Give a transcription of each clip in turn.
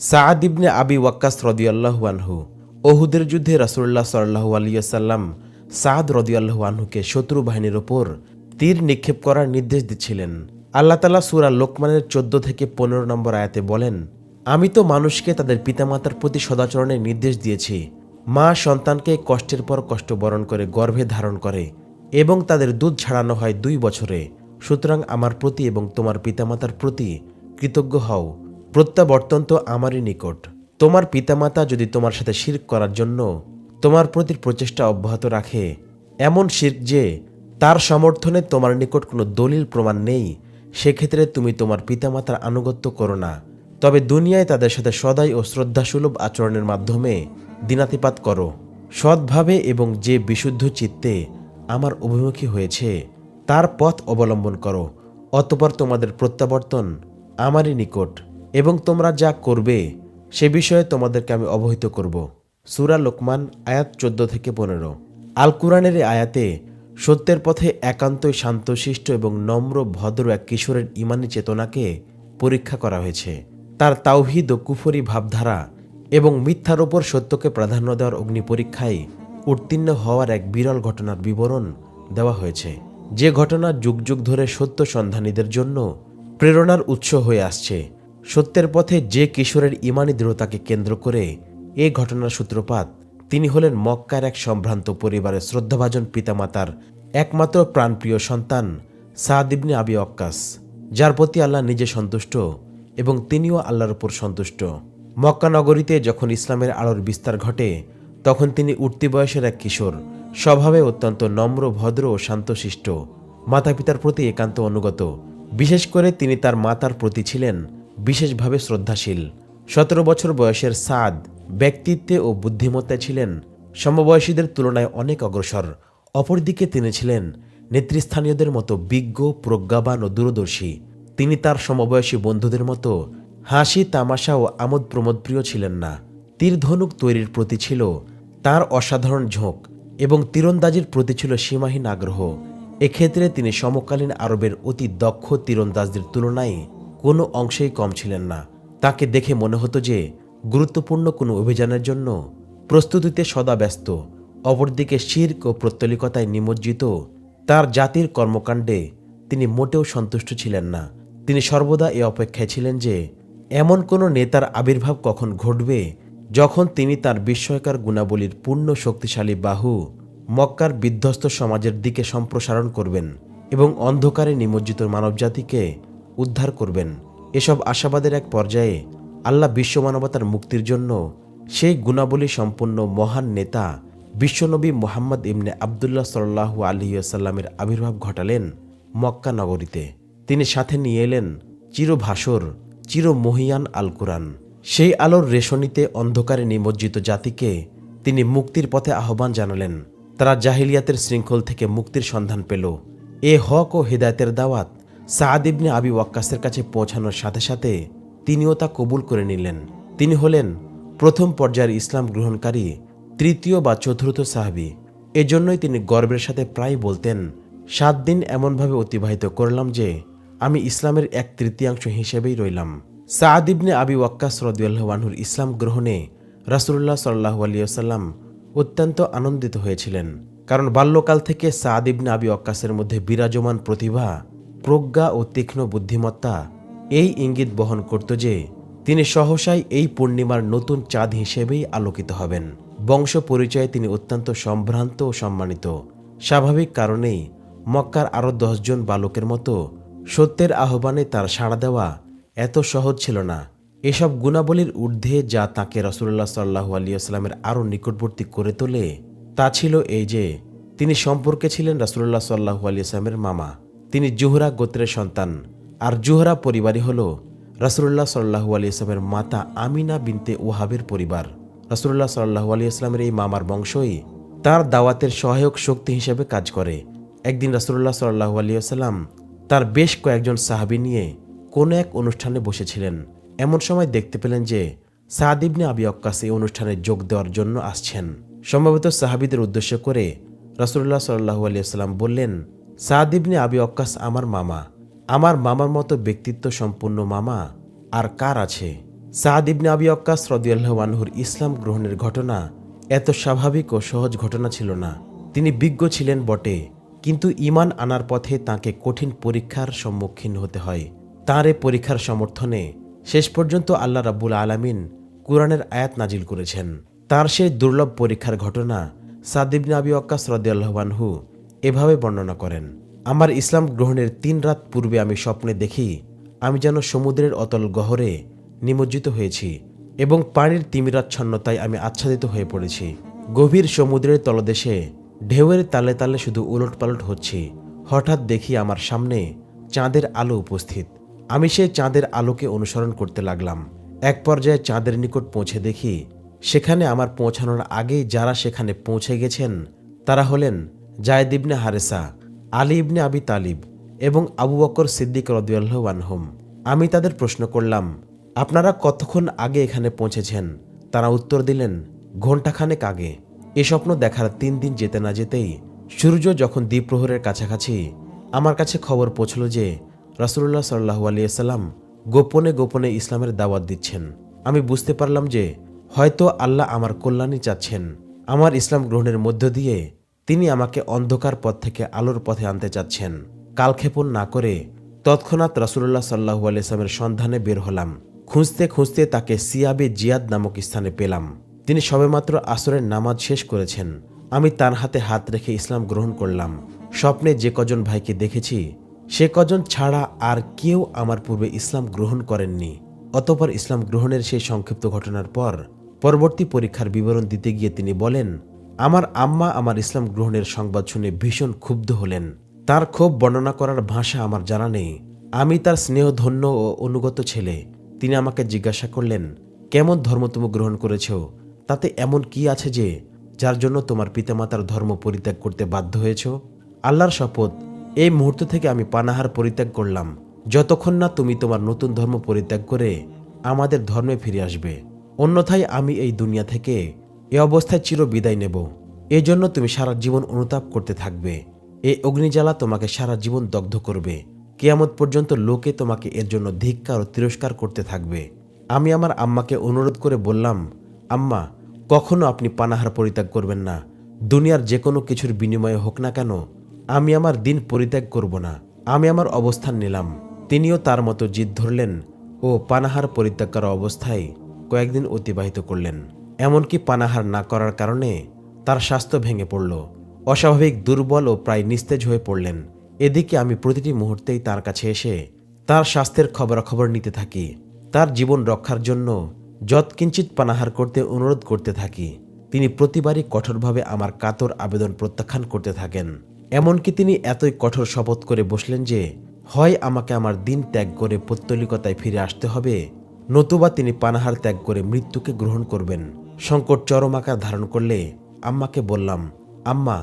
সাআদ ইবনে আবি ওয়াক্কাস রদিয়াল্লাহু আনহু, ওহুদের যুদ্ধে রাসুল্লাহ সাল্লাহু আলিয়াল্লাম সাদ রদিয়াল্লাহু আনহুকে শত্রু বাহিনীর ওপর তীর নিক্ষেপ করার নির্দেশ দিচ্ছিলেন। আল্লাহ তালা সুরা লোকমানের চোদ্দ থেকে পনেরো নম্বর আয়াতে বলেন, আমি তো মানুষকে তাদের পিতামাতার প্রতি সদাচরণের নির্দেশ দিয়েছি। মা সন্তানকে কষ্টের পর কষ্ট বরণ করে গর্ভে ধারণ করে এবং তাদের দুধ ছাড়ানো হয় দুই বছরে। সুতরাং আমার প্রতি এবং তোমার পিতামাতার প্রতি কৃতজ্ঞ হও। প্রত্যাবর্তন তো আমারই নিকট। তোমার পিতামাতা যদি তোমার সাথে শির্ক করার জন্য তোমার প্রতি প্রচেষ্টা অব্যাহত রাখে, এমন শির্ক যে তার সমর্থনে তোমার নিকট কোনো দলিল প্রমাণ নেই, সেক্ষেত্রে তুমি তোমার পিতামাতার আনুগত্য করো না। তবে দুনিয়ায় তাদের সাথে সদাই ও শ্রদ্ধাসুলভ আচরণের মাধ্যমে দিনাতিপাত করো। সৎভাবে এবং যে বিশুদ্ধ চিত্তে আমার অভিমুখী হয়েছে, তার পথ অবলম্বন করো। অতপর তোমাদের প্রত্যাবর্তন আমারই নিকট। এবং তোমরা যা করবে, সে বিষয়ে তোমাদেরকে আমি অবহিত করব। সুরা লোকমান, আয়াত চোদ্দ থেকে পনেরো। আল কুরআনের আয়াতে সত্যের পথে একান্তই শান্তশিষ্ট এবং নম্র, ভদ্র এক কিশোরের ইমানি চেতনাকে পরীক্ষা করা হয়েছে। তার তাওহিদ ও কুফরি ভাবধারা এবং মিথ্যার ওপর সত্যকে প্রাধান্য দেওয়ার অগ্নি পরীক্ষায় উত্তীর্ণ হওয়ার এক বিরল ঘটনার বিবরণ দেওয়া হয়েছে। যে ঘটনা যুগ যুগ ধরে সত্য সন্ধানীদের জন্য প্রেরণার উৎস হয়ে আসছে। সত্যের পথে যে কিশোরের ইমানি দৃঢ়তাকে কেন্দ্র করে এ ঘটনার সূত্রপাত, তিনি হলেন মক্কার এক সম্ভ্রান্ত পরিবারের শ্রদ্ধাভাজন পিতামাতার একমাত্র প্রাণপ্রিয় সন্তান সাদ ইবনে আবি অক্কাস যার প্রতি আল্লাহ নিজে সন্তুষ্ট এবং তিনিও আল্লাহর উপর সন্তুষ্ট। মক্কা নগরীতে যখন ইসলামের আলোর বিস্তার ঘটে, তখন তিনি উঠতি বয়সের এক কিশোর, স্বভাবে অত্যন্ত নম্র, ভদ্র ও শান্তশিষ্ট। মাতা পিতার প্রতি একান্ত অনুগত। বিশেষ করে তিনি তার মাতার প্রতি ছিলেন বিশেষভাবে শ্রদ্ধাশীল। সতেরো বছর বয়সের সাদ ব্যক্তিত্বে ও বুদ্ধিমত্তায় ছিলেন। সমবয়সীদের তুলনায় অনেক অগ্রসর। অপরদিকে তিনি ছিলেন নেতৃস্থানীয়দের মতো বিজ্ঞ, প্রজ্ঞাবান ও দূরদর্শী। তিনি তার সমবয়সী বন্ধুদের মতো হাসি, তামাশা ও আমোদ প্রমোদপ্রিয় ছিলেন না। তীরধনুক তৈরির প্রতি ছিল তার অসাধারণ ঝোঁক এবং তীরন্দাজির প্রতি ছিল সীমাহীন আগ্রহ। এক্ষেত্রে তিনি সমকালীন আরবের অতি দক্ষ তীরন্দাজদের তুলনায় কোনো অংশেই কম ছিলেন না। তাকে দেখে মনে হতো যে, গুরুত্বপূর্ণ কোনো অভিযানের জন্য প্রস্তুতিতে সদা ব্যস্ত। অপরদিকে শির্ক ও প্রত্যলিকতায় নিমজ্জিত তার জাতির কর্মকাণ্ডে তিনি মোটেও সন্তুষ্ট ছিলেন না। তিনি সর্বদা এ অপেক্ষায় ছিলেন যে, এমন কোনো নেতার আবির্ভাব কখন ঘটবে যখন তিনি তার বিস্ময়কার গুণাবলীর পূর্ণ শক্তিশালী বাহু মক্কার বিধ্বস্ত সমাজের দিকে সম্প্রসারণ করবেন এবং অন্ধকারে নিমজ্জিত মানবজাতিকে উদ্ধার করবেন। এসব আশাবাদের এক পর্যায়ে আল্লাহ বিশ্ব মানবতার মুক্তির জন্য সেই গুণাবলী সম্পন্ন মহান নেতা বিশ্বনবী মোহাম্মদ ইমনে আবদুল্লাহ সাল্লাহু আলহিউসাল্লামের আবির্ভাব ঘটালেন মক্কা নগরীতে। তিনি সাথে নিয়ে এলেন চিরভাসর, চিরমহিয়ান আল কুরআন। সেই আলোর রেশনীতে অন্ধকারে নিমজ্জিত জাতিকে তিনি মুক্তির পথে আহ্বান জানালেন। তারা জাহিলিয়াতের শৃঙ্খল থেকে মুক্তির সন্ধান পেল। এ হক ও হেদায়তের দাওয়াত সাদ ইবনে আবি ওয়াক্কাসের কাছে পৌঁছানোর সাথে সাথে তিনিও তা কবুল করে নিলেন। তিনি হলেন প্রথম পর্যায়ের ইসলাম গ্রহণকারী, তৃতীয় বা চতুর্থ সাহাবি। এজন্যই তিনি গর্বের সাথে প্রায় বলতেন, সাত দিন এমনভাবে অতিবাহিত করলাম যে আমি ইসলামের এক তৃতীয়াংশ হিসেবেই রইলাম। সাদ ইবনে আবি ওয়াক্কাস রদিউল্লাহানহুর ইসলাম গ্রহণে রাসুল্লাহ সাল্লাহু আলিয়াল্লাম অত্যন্ত আনন্দিত হয়েছিলেন। কারণ বাল্যকাল থেকে সাদ ইবনে আবি ওয়াক্কাসের মধ্যে বিরাজমান প্রতিভা প্রজ্ঞা ও তীক্ষ্ণ বুদ্ধিমত্তা এই ইঙ্গিত বহন করত যে, তিনি সহসাই এই পূর্ণিমার নতুন চাঁদ হিসেবেই আলোকিত হবেন। বংশ পরিচয়ে তিনি অত্যন্ত সম্ভ্রান্ত ও সম্মানিত। স্বাভাবিক কারণেই মক্কার আরও দশজন বালকের মতো সত্যের আহ্বানে তার সাড়া দেওয়া এত সহজ ছিল না। এসব গুণাবলীর ঊর্ধ্বে যা তাকে রসুল্লাহ সাল্লাহু আলিয়াস্লামের আরও নিকটবর্তী করে তোলে, তা ছিল এই যে, তিনি সম্পর্কে ছিলেন রসুল্লাহ সাল্লাহু আলিয়াস্লামের মামা। তিনি জুহরা গোত্রের সন্তান। আর জুহরা পরিবারই হল রসুল্লাহ সাল্লাহু আলিয়াস্লামের মাতা আমিনা বিনতে ওহাবের পরিবার। রসুল্লাহ সাল্লাহু আলিয়াস্লামের এই মামার বংশই তার দাওয়াতের সহায়ক শক্তি হিসেবে কাজ করে। একদিন রসুল্লাহ সাল্লাহু আলিয়াস্লাম তার বেশ কয়েকজন সাহাবি নিয়ে কোনো এক অনুষ্ঠানে বসেছিলেন। এমন সময় দেখতে পেলেন যে সাদ ইবনে আবি অক্কাস এই অনুষ্ঠানে যোগ দেওয়ার জন্য আসছেন। সম্ভবত সাহাবিদের উদ্দেশ্য করে রসুল্লাহ সাল্লাহু আলিয়াল্লাম বললেন সাদ আবি অক্কাস আমার মামা। আমার মামার মতো ব্যক্তিত্ব সম্পূর্ণ মামা। আর কার আছে? সাদ আবি অক্কাস রদিয়াল্লাহ আনহুর ইসলাম গ্রহণের ঘটনা এত স্বাভাবিক ও সহজ ঘটনা ছিল না। তিনি বিজ্ঞ ছিলেন বটে, কিন্তু ইমান আনার পথে তাকে কঠিন পরীক্ষার সম্মুখীন হতে হয়। তাঁর এ পরীক্ষার সমর্থনে শেষ পর্যন্ত আল্লাহ রাব্বুল আলামিন কোরআনের আয়াত নাজিল করেছেন। তার সেই দুর্লভ পরীক্ষার ঘটনা সাদিবনে আবি অক্কাস রদিয়াল্লাহবানহু এভাবে বর্ণনা করেন, আমার ইসলাম গ্রহণের তিন রাত পূর্বে আমি স্বপ্নে দেখি, আমি যেন সমুদ্রের অতল গহরে নিমজ্জিত হয়েছি এবং পানির তিমিরাচ্ছন্নতায় আমি আচ্ছাদিত হয়ে পড়েছি। গভীর সমুদ্রের তলদেশে ঢেউয়ের তালে তালে শুধু উলটপালট হচ্ছি। হঠাৎ দেখি আমার সামনে চাঁদের আলো উপস্থিত। আমি সেই চাঁদের আলোকে অনুসরণ করতে লাগলাম। এক পর্যায়ে চাঁদের নিকট পৌঁছে দেখি, সেখানে আমার পৌঁছানোর আগেই যারা সেখানে পৌঁছে গেছেন, তারা হলেন জায়দ ইবনে হারেসা, আলী ইবনে আবি তালিব এবং আবু বকর সিদ্দিক রদিয়াল্লাহ আনহুম। আমি তাদের প্রশ্ন করলাম, আপনারা কতক্ষণ আগে এখানে পৌঁছেছেন? তারা উত্তর দিলেন, ঘণ্টাখানেক আগে। এ স্বপ্ন দেখার তিন দিন যেতে না যেতেই সূর্য যখন দ্বীপ্রহরের কাছাকাছি আমার কাছে খবর পৌঁছল যে রাসুল্লাহ সাল্লাহু আলিয়াল্লাম গোপনে গোপনে ইসলামের দাওয়াত দিচ্ছেন। আমি বুঝতে পারলাম যে হয়তো আল্লাহ আমার কল্যাণই চাচ্ছেন। আমার ইসলাম গ্রহণের মধ্য দিয়ে তিনি আমাকে অন্ধকার পথ থেকে আলোর পথে আনতে চাচ্ছেন। কালক্ষেপণ না করে তৎক্ষণাৎ রাসুল্লাহ সাল্লাহু আলিয়াল্লামের সন্ধানে বের হলাম। খুঁজতে খুঁজতে তাকে সিয়াবে জিয়াদ নামক স্থানে পেলাম। তিনি সবেমাত্র আসরের নামাজ শেষ করেছেন। আমি তার হাতে হাত রেখে ইসলাম গ্রহণ করলাম। স্বপ্নে যে কজন ভাইকে দেখেছি, সে কজন ছাড়া আর কেউ আমার পূর্বে ইসলাম গ্রহণ করেননি। অতপর ইসলাম গ্রহণের সেই সংক্ষিপ্ত ঘটনার পর পরবর্তী পরীক্ষার বিবরণ দিতে গিয়ে তিনি বলেন আমার আম্মা আমার ইসলাম গ্রহণের সংবাদ শুনে ভীষণ ক্ষুব্ধ হলেন। তার ক্ষোভ বর্ণনা করার ভাষা আমার জানা নেই। আমি তার স্নেহধন্য ও অনুগত ছেলে। তিনি আমাকে জিজ্ঞাসা করলেন, কেমন ধর্ম তুমি গ্রহণ করেছ? তাতে এমন কি আছে যে, যার জন্য তোমার পিতামাতার ধর্ম পরিত্যাগ করতে বাধ্য হয়েছ? আল্লাহর শপথ, এই মুহূর্ত থেকে আমি পানাহার পরিত্যাগ করলাম। যতক্ষণ না তুমি তোমার নতুন ধর্ম পরিত্যাগ করে আমাদের ধর্মে ফিরে আসবে। অন্যথায় আমি এই দুনিয়া থেকে এ অবস্থায় চির বিদায় নেব। এজন্য তুমি সারা জীবন অনুতাপ করতে থাকবে। এই অগ্নিজ্বালা তোমাকে সারা জীবন দগ্ধ করবে। কেয়ামত পর্যন্ত লোকে তোমাকে এর জন্য ধিক্কার ও তিরস্কার করতে থাকবে। আমি আমার আম্মাকে অনুরোধ করে বললাম, আম্মা, কখনো আপনি পানাহার পরিত্যাগ করবেন না। দুনিয়ার যে কোনো কিছুর বিনিময়ে হোক না কেন, আমি আমার দিন পরিত্যাগ করব না। আমি আমার অবস্থান নিলাম। তিনিও তার মতো জিদ ধরলেন ও পানাহার পরিত্যাগ করা অবস্থায় কয়েকদিন অতিবাহিত করলেন। এমনকি পানাহার না করার কারণে তার স্বাস্থ্য ভেঙে পড়ল। অস্বাভাবিক, দুর্বল ও প্রায় নিস্তেজ হয়ে পড়লেন। এদিকে আমি প্রতিটি মুহূর্তেই তার কাছে এসে তার স্বাস্থ্যের খবরাখবর নিতে থাকি। তার জীবন রক্ষার জন্য যৎকিঞ্চিত পানাহার করতে অনুরোধ করতে থাকি। তিনি প্রতিবারই কঠোরভাবে আমার কাতর আবেদন প্রত্যাখ্যান করতে থাকেন। এমনকি তিনি এতই কঠোর শপথ করে বসলেন যে, হয় আমাকে আমার দিন ত্যাগ করে পত্তলিকতায় ফিরে আসতে হবে, নতুবা তিনি পানাহার ত্যাগ করে মৃত্যুকে গ্রহণ করবেন। সংকট চরম আকার ধারণ করলে আম্মাকে বললাম, আম্মা,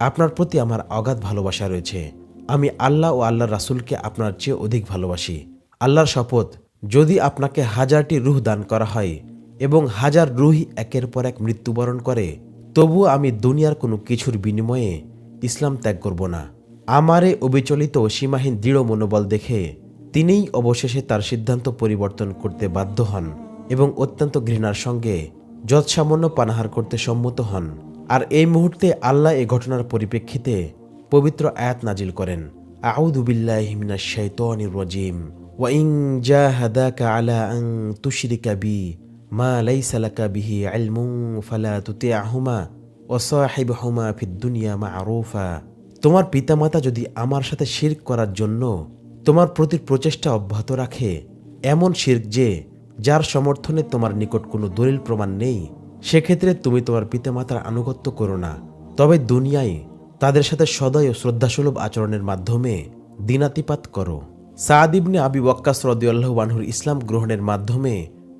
আপনার প্রতি আমার অগাধ ভালোবাসা রয়েছে। আমি আল্লাহ ও আল্লাহর রাসুলকে আপনার চেয়ে অধিক ভালোবাসি। আল্লাহর শপথ, যদি আপনাকে হাজারটি রুহ দান করা হয় এবং হাজার রুহই একের পর এক মৃত্যুবরণ করে, তবুও আমি দুনিয়ার কোনো কিছুর বিনিময়ে ইসলাম ত্যাগ করব না। আমারে অবিচলিত সীমাহীন দৃঢ় মনোবল দেখে তিনিই অবশেষে তার সিদ্ধান্ত পরিবর্তন করতে বাধ্য হন এবং অত্যন্ত ঘৃণার সঙ্গে যৎসামান্য পানাহার করতে সম্মত হন। আর এই মুহূর্তে আল্লাহ এ ঘটনার পরিপ্রেক্ষিতে পবিত্র আয়াত নাজিল করেন। আউযু বিল্লাহি মিনাশ শাইতানির রাজিম। আলা তুশরিকা বি মা বিহি ইলমুন ফালা তুতি'হুমা ওয়া সাহিবহুমা ফিদ দুনিয়া মা'রুফা। তোমার পিতামাতা যদি আমার সাথে শিরক করার জন্য তোমার প্রতি প্রচেষ্টা অব্যাহত রাখে, এমন শির্ক যে যার সমর্থনে তোমার নিকট কোনো দলিল প্রমাণ নেই, সেক্ষেত্রে তুমি তোমার পিতামাতার আনুগত্য করো না। তবে দুনিয়ায় তাদের সাথে সদয় ও শ্রদ্ধাসুলভ আচরণের মাধ্যমে দিনাতিপাত করো। সাদ ইবনে আবি ওয়াক্কাস রদিয়াল্লাহু আনহুর ইসলাম গ্রহণের মাধ্যমে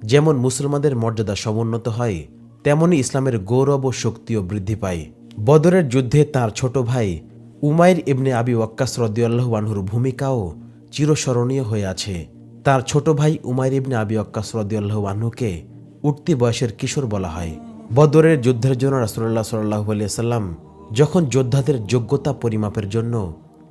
যেমন মুসলমানদের মর্যাদা সমুন্নত হয়, তেমনি ইসলামের গৌরব ও শক্তিও বৃদ্ধি পায়। বদরের যুদ্ধে তার ছোট ভাই উমাইর ইবনে আবি ওয়াক্কাস রদিয়াল্লাহু আনহুর ভূমিকাও চিরস্মরণীয় হয়ে আছে। তার ছোট ভাই উমাইর ইবনে আবি ওয়াক্কাস রদিয়াল্লাহু উঠতি বয়সের কিশোর বলা হয়। বদরের যুদ্ধের জন্য রাসুল্লাহ সাল্লাহ সাল্লাম যখন যোদ্ধাদের যোগ্যতা পরিমাপের জন্য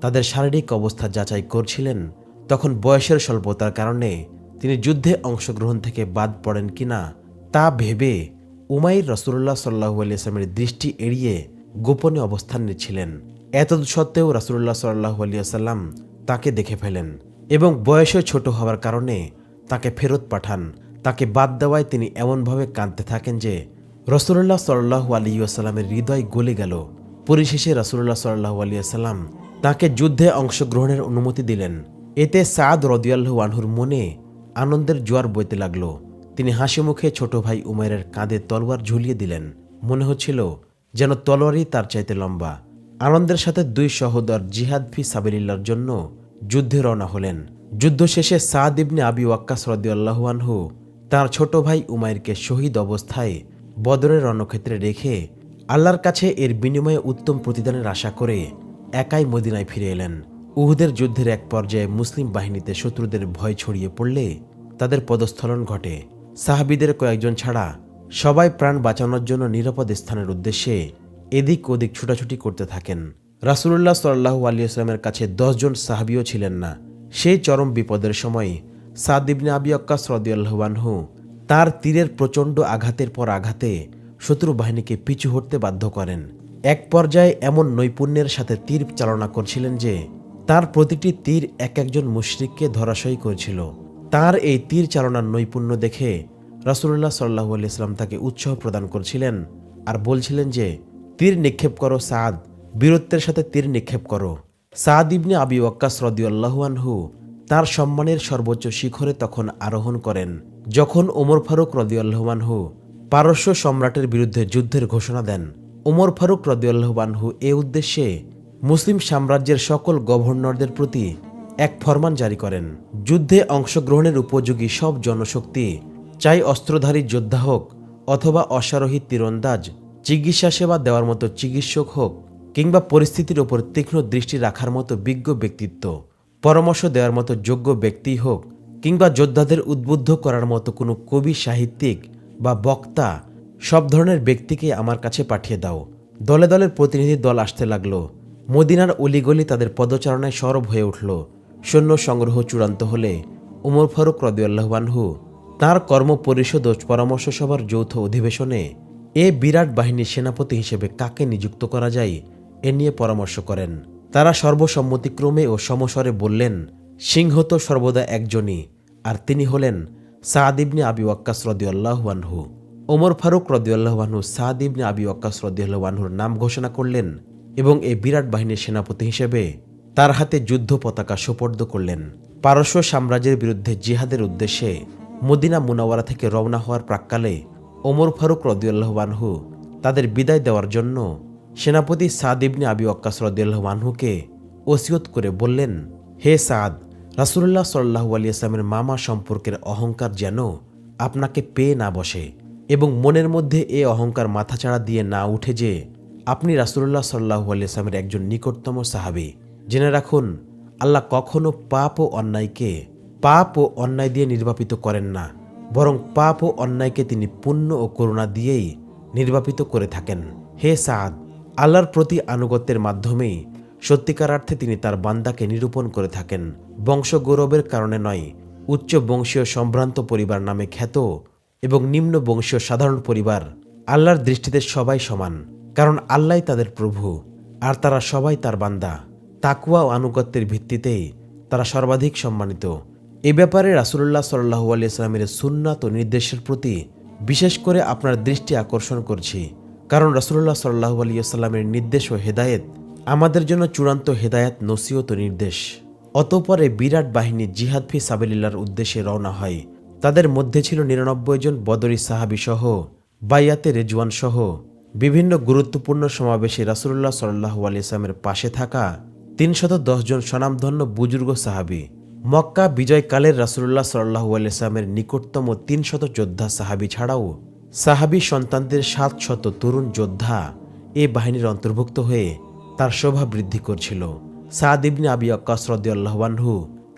তাদের শারীরিক অবস্থা যাচাই করছিলেন, তখন বয়সের স্বল্পতার কারণে তিনি যুদ্ধে অংশগ্রহণ থেকে বাদ পড়েন কিনা তা ভেবে উমাইর রসুল্লাহ সাল্লাহু আলিয়াস্লামের দৃষ্টি এড়িয়ে গোপনে অবস্থান নিচ্ছিলেন এত সত্ত্বেও রাসুল্লাহ সাল্লাহু আলিয়াল্লাম তাকে দেখে ফেলেন। এবং বয়সে ছোট হওয়ার কারণে তাকে ফেরত পাঠান। তাকে বাদ দেওয়ায় তিনি এমনভাবে কাঁদতে থাকেন যে রসুল্লাহ সাল্লাহু আলিয়াস্লামের হৃদয় গলে গেল। পরিশেষে রাসুল্লাহ সাল্লাহু আলিয়াল্লাম তাকে যুদ্ধে অংশগ্রহণের অনুমতি দিলেন। এতে সাদ রদিয়াল্লাহু আনহুর মনে আনন্দের জোয়ার বইতে লাগল। তিনি হাসি মুখে ছোট ভাই উমেরের কাঁধে তলোয়ার ঝুলিয়ে দিলেন। মনে হচ্ছিল যেন তলোয়ারই তার চাইতে লম্বা। আনন্দের সাথে দুই সহোদর জিহাদ ফি সাবিল্লার জন্য যুদ্ধে রওনা হলেন। যুদ্ধ শেষে সাদ ইবনে আবি ওয়াক্কাস রদিয়াল্লাহু আনহু তার ছোট ভাই উমাইরকে শহীদ অবস্থায় বদরের রণক্ষেত্রে রেখে আল্লাহর কাছে এর বিনিময়ে উত্তম প্রতিদানের আশা করে একাই মদিনায় ফিরে এলেন। উহুদের যুদ্ধের এক পর্যায়ে মুসলিম বাহিনীতে শত্রুদের ভয় ছড়িয়ে পড়লে তাদের পদস্থলন ঘটে। সাহাবিদের কয়েকজন ছাড়া সবাই প্রাণ বাঁচানোর জন্য নিরাপদ স্থানের উদ্দেশ্যে এদিক ওদিক ছুটাছুটি করতে থাকেন। রাসুলুল্লাহ সাল্লাহু আলিয়াস্লামের কাছে দশজন সাহাবিও ছিলেন না। সেই চরম বিপদের সময় সাদ ইবনে আবি আক্কাস রদিয়াল্লাহু তার তীরের প্রচণ্ড আঘাতের পর আঘাতে শত্রু বাহিনীকে পিছু হটতে বাধ্য করেন। এক পর্যায়ে এমন নৈপুণ্যের সাথে তীর চালনা করছিলেন যে তার প্রতিটি তীর এক একজন মুশরিককে ধরাশয়ী করেছিল। তার এই তীর চালনার নৈপুণ্য দেখে রাসুল্লাহ সাল্লাহু আলিয়াল্লাম তাকে উৎসাহ প্রদান করছিলেন আর বলছিলেন যে, তীর নিক্ষেপ করো সাদ বীরত্বের সাথে তীর নিক্ষেপ করো। সাদ ইবনে আবি ওয়াক্কাস রদিউল্লাহুয়ানহু তার সম্মানের সর্বোচ্চ শিখরে তখন আরোহণ করেন, যখন ওমর ফারুক রদিউল্লাহমানহু পারস্য সম্রাটের বিরুদ্ধে যুদ্ধের ঘোষণা দেন। ওমর ফারুক রদিউল্লাহবানহু এ উদ্দেশ্যে মুসলিম সাম্রাজ্যের সকল গভর্নরদের প্রতি এক ফরমান জারি করেন। যুদ্ধে অংশগ্রহণের উপযোগী সব জনশক্তি, চাই অস্ত্রধারী যোদ্ধা হোক অথবা অশ্বারোহী তীরন্দাজ, চিকিৎসা সেবা দেওয়ার মতো চিকিৎসক হোক কিংবা পরিস্থিতির ওপর তীক্ষ্ণ দৃষ্টি রাখার মতো বিজ্ঞ ব্যক্তিত্ব, পরামর্শ দেওয়ার মতো যোগ্য ব্যক্তি হোক, কিংবা যোদ্ধাদের উদ্বুদ্ধ করার মতো কোনো কবি, সাহিত্যিক বা বক্তা, সব ধরনের ব্যক্তিকে আমার কাছে পাঠিয়ে দাও। দলে দলের প্রতিনিধি দল আসতে লাগল। মদিনার অলিগলি তাদের পদচারণায় সরব হয়ে উঠল। সৈন্য সংগ্রহ চূড়ান্ত হলে উমর ফারুক রদিউল্লাহবানহু তার কর্ম পরিষদ ও পরামর্শ সভার যৌথ অধিবেশনে এ বিরাট বাহিনীর সেনাপতি হিসেবে কাকে নিযুক্ত করা যায় এ নিয়ে পরামর্শ করেন। তারা সর্বসম্মতিক্রমে ও সমস্বরে বললেন, সিংহ তো সর্বদা একজনই। আর তিনি হলেন সাদ ইবনে আবি ওয়াক্কাস রদিউল্লাহওয়ানহু ওমর ফারুক রদিউল্লাহওয়ানহু সাদ ইবনে আবি ওয়াক্কাস রদিউল্লাহওয়ানহুর নাম ঘোষণা করলেন এবং এই বিরাট বাহিনীর সেনাপতি হিসেবে তার হাতে যুদ্ধ পতাকা সোপর্দ করলেন। পারস্য সাম্রাজ্যের বিরুদ্ধে জিহাদের উদ্দেশ্যে মদিনা মুনাওয়ারা থেকে রওনা হওয়ার প্রাক্কালে ওমর ফারুক রদিউল্লাহওয়ানহু তাদের বিদায় দেওয়ার জন্য সেনাপতি সাদ ইবনে আবি ওয়াক্কাস রদিউল্লাহওয়ানহুকে ওসিয়ত করে বললেন, হে সাদ রাসুল্লাহ সাল্লাহু আলিয়াস্লামের মামা সম্পর্কের অহংকার যেন আপনাকে পেয়ে না বসে এবং মনের মধ্যে এ অহংকার মাথাচাড়া দিয়ে না উঠে যে আপনি রাসুল্লাহ সাল্লাহু আলিয়াস্লামের একজন নিকটতম সাহাবি। জেনে রাখুন, আল্লাহ কখনো পাপ ও অন্যায়কে পাপ ও অন্যায় দিয়ে নির্বাপিত করেন না, বরং পাপ ও অন্যায়কে তিনি পুণ্য ও করুণা দিয়েই নির্বাপিত করে থাকেন। হে সাদ আল্লাহর প্রতি আনুগত্যের মাধ্যমেই সত্যিকারার্থে তিনি তার বান্দাকে নিরূপণ করে থাকেন। বংশ গৌরবের কারণে নয়, উচ্চ বংশীয় সম্ভ্রান্ত পরিবার নামে খ্যাত এবং নিম্ন বংশীয় সাধারণ পরিবার আল্লাহর দৃষ্টিতে সবাই সমান, কারণ আল্লাহ তাদের প্রভু আর তারা সবাই তার বান্দা। তাকুয়া ও আনুগত্যের ভিত্তিতেই তারা সর্বাধিক সম্মানিত। এ ব্যাপারে রাসুল্লাহ সাল্লাহু আলিয়াস্লামের সুন্নাত ও নির্দেশের প্রতি বিশেষ করে আপনার দৃষ্টি আকর্ষণ করছি। কারণ রাসুল্লাহ সাল্লাহু আলিয়াস্লামের নির্দেশ ও হেদায়েত আমাদের জন্য চূড়ান্ত হেদায়াত, নসিহত নির্দেশ। অতপরে বিরাট বাহিনী জিহাদ ফি সাবেলিল্লার উদ্দেশ্যে রওনা হয়। তাদের মধ্যে ছিল নিরানব্বই জন বদরি সাহাবি সহ বাইয়াতে রেজওয়ান সহ বিভিন্ন গুরুত্বপূর্ণ সমাবেশে রাসুল্লাহ সাল্লাহু আলিয়াস্লামের পাশে থাকা তিনশত জন স্বনামধন্য বুজুর্গ সাহাবি। মক্কা বিজয়কালের রাসুল্লাহ সাল্লাহু আলিয়াস্লামের নিকটতম তিনশত যোদ্ধা সাহাবি ছাড়াও সাহাবি সন্তানদের সাত শত তরুণ যোদ্ধা এ বাহিনীর অন্তর্ভুক্ত হয়ে তার শোভা বৃদ্ধি করছিল। সাদ ইবনে আবি আক্কাস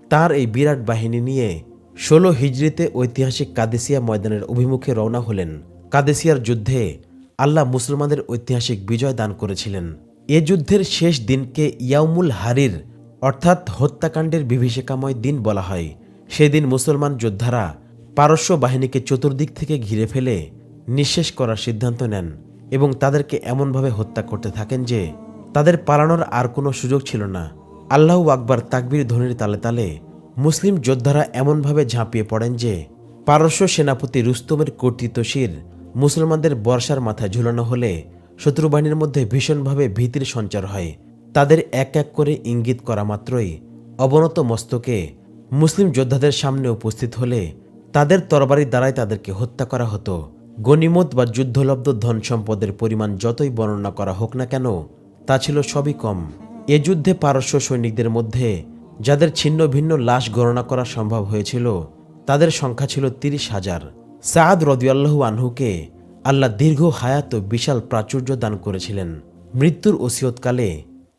তার এই বিরাট বাহিনী নিয়ে ষোলো হিজড়িতে ঐতিহাসিক কাদেসিয়া ময়দানের অভিমুখে রওনা হলেন। কাদেসিয়ার যুদ্ধে আল্লাহ মুসলমানদের ঐতিহাসিক বিজয় দান করেছিলেন। এ যুদ্ধের শেষ দিনকে ইয়াউমুল হারির অর্থাৎ হত্যাকাণ্ডের বিভীষিকাময় দিন বলা হয়। সেদিন মুসলমান যোদ্ধারা পারস্য বাহিনীকে চতুর্দিক থেকে ঘিরে ফেলে নিঃশেষ করার সিদ্ধান্ত নেন এবং তাদেরকে এমনভাবে হত্যা করতে থাকেন যে তাদের পালানোর আর কোনো সুযোগ ছিল না। আল্লাহ আকবার তাকবীর ধ্বনির তালে তালে মুসলিম যোদ্ধারা এমনভাবে ঝাঁপিয়ে পড়েন যে পারস্য সেনাপতি রুস্তমের কর্তৃত্বশীল মুসলমানদের বর্ষার মাথায় ঝুলানো হলে শত্রুবাহিনীর মধ্যে ভীষণভাবে ভীতির সঞ্চার হয়। তাদের এক এক করে ইঙ্গিত করা মাত্রই অবনত মস্তকে মুসলিম যোদ্ধাদের সামনে উপস্থিত হলে তাদের তরবারি দ্বারাই তাদেরকে হত্যা করা হতো। গনিমত বা যুদ্ধলব্ধ ধন সম্পদের পরিমাণ যতই বর্ণনা করা হোক না কেন, তা ছিল সবই কম। এ যুদ্ধে পারস্য সৈনিকদের মধ্যে যাদের ছিন্ন ভিন্ন লাশ গণনা করা সম্ভব হয়েছিল, তাদের সংখ্যা ছিল তিরিশ হাজার। সাদ রদিয়াল্লাহু আনহুকে আল্লাহ দীর্ঘ হায়াত বিশাল প্রাচুর্য দান করেছিলেন। মৃত্যুর ওসিয়তকালে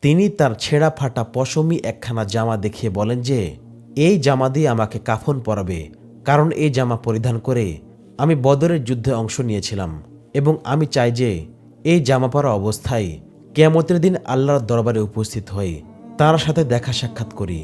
তিনি তার ছেঁড়া ফাটা পশমি একখানা জামা দেখিয়ে বলেন যে, এই জামা দিয়ে আমাকে কাফন পরাবে, কারণ এই জামা পরিধান করে আমি বদরের যুদ্ধে অংশ নিয়েছিলাম এবং আমি চাই যে এই জামা পরা অবস্থায় কেয়ামতের দিন আল্লাহর দরবারে উপস্থিত হই তার সাথে দেখা সাক্ষাৎ করি।